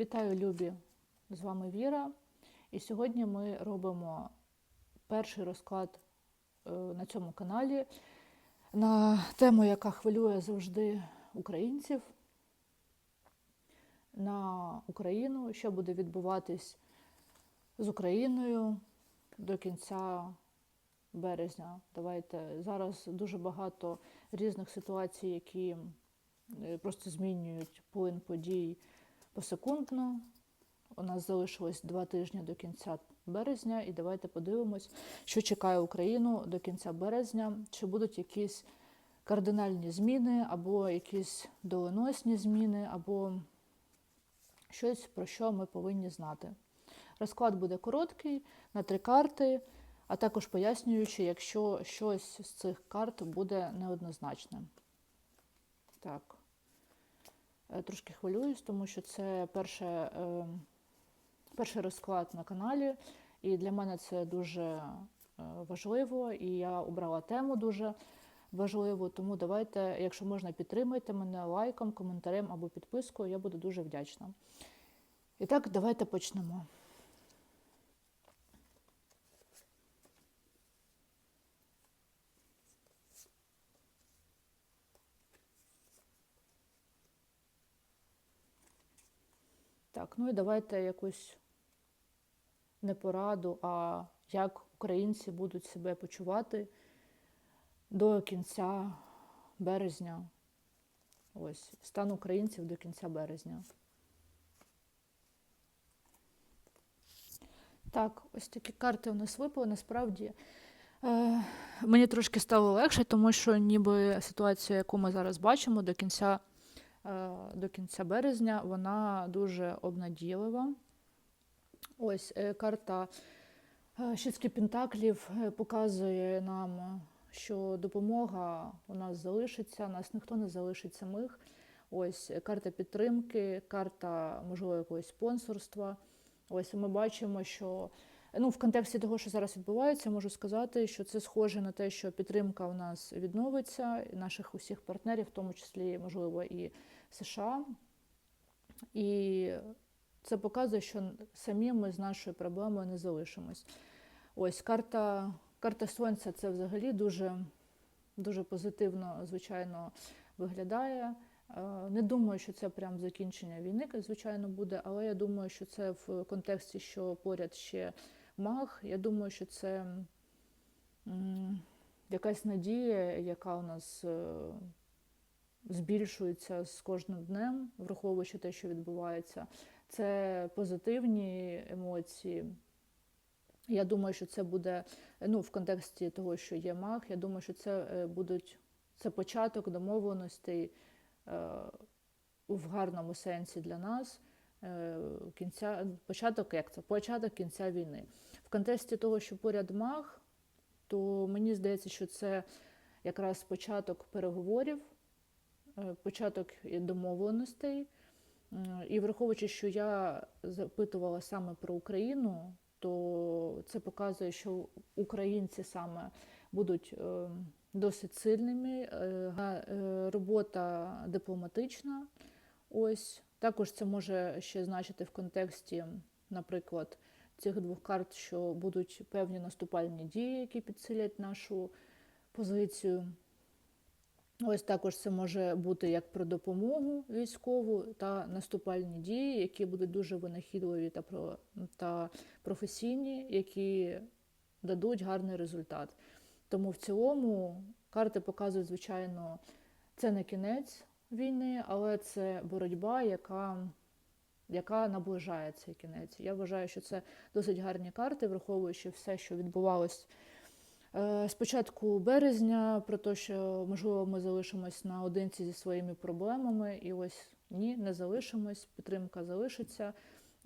Вітаю, любі! З вами Віра. І сьогодні ми робимо перший розклад е, на цьому каналі на тему, яка хвилює завжди українців, на Україну, що буде відбуватись з Україною до кінця березня. Давайте зараз дуже багато різних ситуацій, які е, просто змінюють плин подій посекундно. У нас залишилось два тижні до кінця березня, і давайте подивимось, що чекає Україну до кінця березня, чи будуть якісь кардинальні зміни, або якісь доленосні зміни, або щось, про що ми повинні знати. Розклад буде короткий на три карти, а також пояснюючи, якщо щось з цих карт буде неоднозначним. Так. Е, Трошки хвилююсь, тому що це перше, е, перший розклад на каналі, і для мене це дуже е, важливо, і я обрала тему дуже важливу. Тому давайте, якщо можна, підтримайте мене лайком, коментарем або підпискою, я буду дуже вдячна. І так, давайте почнемо. Так, ну і давайте якусь не пораду, а як українці будуть себе почувати до кінця березня. Ось, стан українців до кінця березня. Так, ось такі карти у нас випали. Насправді е, мені трошки стало легше, тому що ніби ситуація, яку ми зараз бачимо до кінця до кінця березня, вона дуже обнадійлива. Ось е, карта е, Шістки Пентаклів е, показує нам, що допомога у нас залишиться, нас ніхто не залишить самих. Ось е, карта підтримки, карта, можливо, якогось спонсорства. Ось ми бачимо, що ну, в контексті того, що зараз відбувається, можу сказати, що це схоже на те, що підтримка у нас відновиться, наших усіх партнерів, в тому числі, можливо, і США. І це показує, що самі ми з нашою проблемою не залишимось. Ось карта, карта Сонця це взагалі дуже, дуже позитивно, звичайно, виглядає. Е, Не думаю, що це прям закінчення війни, звичайно, буде, але я думаю, що це в контексті, що поряд ще маг. Я думаю, що це якась надія, яка у нас е, збільшується з кожним днем, враховуючи те, що відбувається. Це позитивні емоції. Я думаю, що це буде ну, в контексті того, що є маг. Я думаю, що це е, будуть це початок домовленостей е, в гарному сенсі для нас. Е, Кінця початок, як це? Початок кінця війни. В контексті того, що поряд маг, то мені здається, що це якраз початок переговорів, е, початок домовленостей. І враховуючи, що я запитувала саме про Україну, то це показує, що українці саме будуть е, досить сильними. Е, е, Робота дипломатична. Ось також це може ще значити в контексті, наприклад, цих двох карт, що будуть певні наступальні дії, які підсилять нашу позицію. Ось також це може бути як про допомогу військову та наступальні дії, які будуть дуже винахідливі та про та професійні, які дадуть гарний результат. Тому в цілому карти показують, звичайно, це не кінець війни, але це боротьба, яка, яка наближає цей кінець. Я вважаю, що це досить гарні карти, враховуючи все, що відбувалось Е, з початку березня про те, що можливо ми залишимось наодинці зі своїми проблемами, і ось ні, не залишимось. Підтримка залишиться,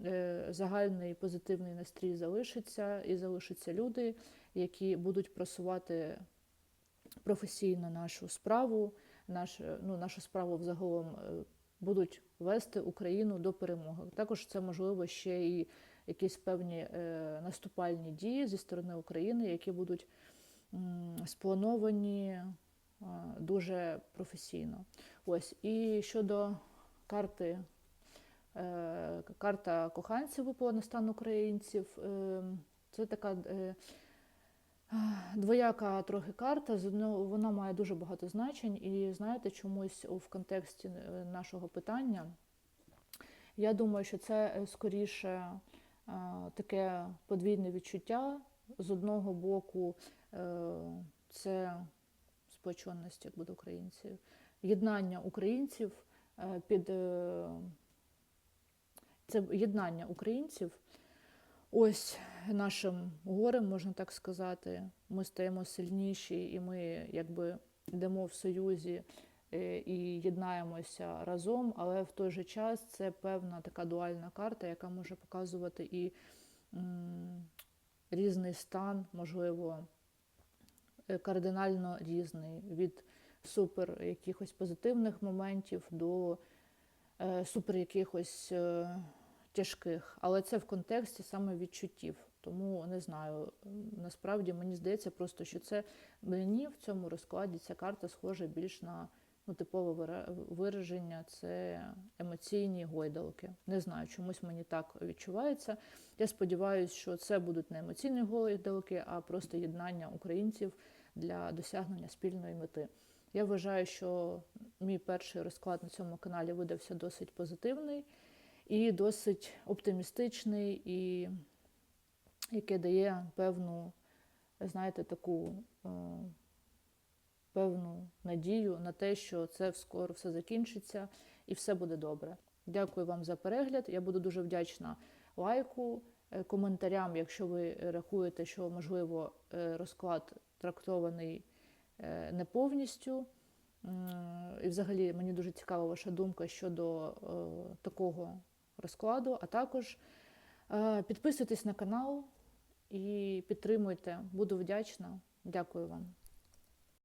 е, загальний позитивний настрій залишиться, і залишаться люди, які будуть просувати професійно нашу справу, наш, ну, нашу справу взагалом е, будуть вести Україну до перемоги. Також це можливо ще і якісь певні е, наступальні дії зі сторони України, які будуть сплановані е, дуже професійно. Ось і щодо карти Е, Карта коханців на стан українців. Е, Це така е, двояка трохи карта. Вона має дуже багато значень, і знаєте, чомусь в контексті е, нашого питання. Я думаю, що це е, скоріше е, таке подвійне відчуття. З одного боку, це сплоченість, як буде українців, єднання українців під це єднання українців. Ось нашим горем, можна так сказати, ми стаємо сильніші, і ми якби йдемо в союзі е, і єднаємося разом, але в той же час це певна така дуальна карта, яка може показувати і м, різний стан, можливо, е, кардинально різний від супер якихось позитивних моментів до е, супер якихось тяжких. Але це в контексті саме відчуттів. Тому не знаю. Насправді мені здається просто, що це мені в цьому розкладі ця карта схожа більш на ну, типове вира- вираження, це емоційні гойдалки. Не знаю, чомусь мені так відчувається. Я сподіваюся, що це будуть не емоційні гойдалки, а просто єднання українців для досягнення спільної мети. Я вважаю, що мій перший розклад на цьому каналі видався досить позитивний і досить оптимістичний, і яке дає певну, знаєте, таку е, певну надію на те, що це скоро все закінчиться і все буде добре. Дякую вам за перегляд. Я буду дуже вдячна лайку, е, коментарям, якщо ви рахуєте, що можливо е, розклад трактований не повністю. І взагалі мені дуже цікава ваша думка щодо такого розкладу, а також підписуйтесь на канал і підтримуйте. Буду вдячна. Дякую вам.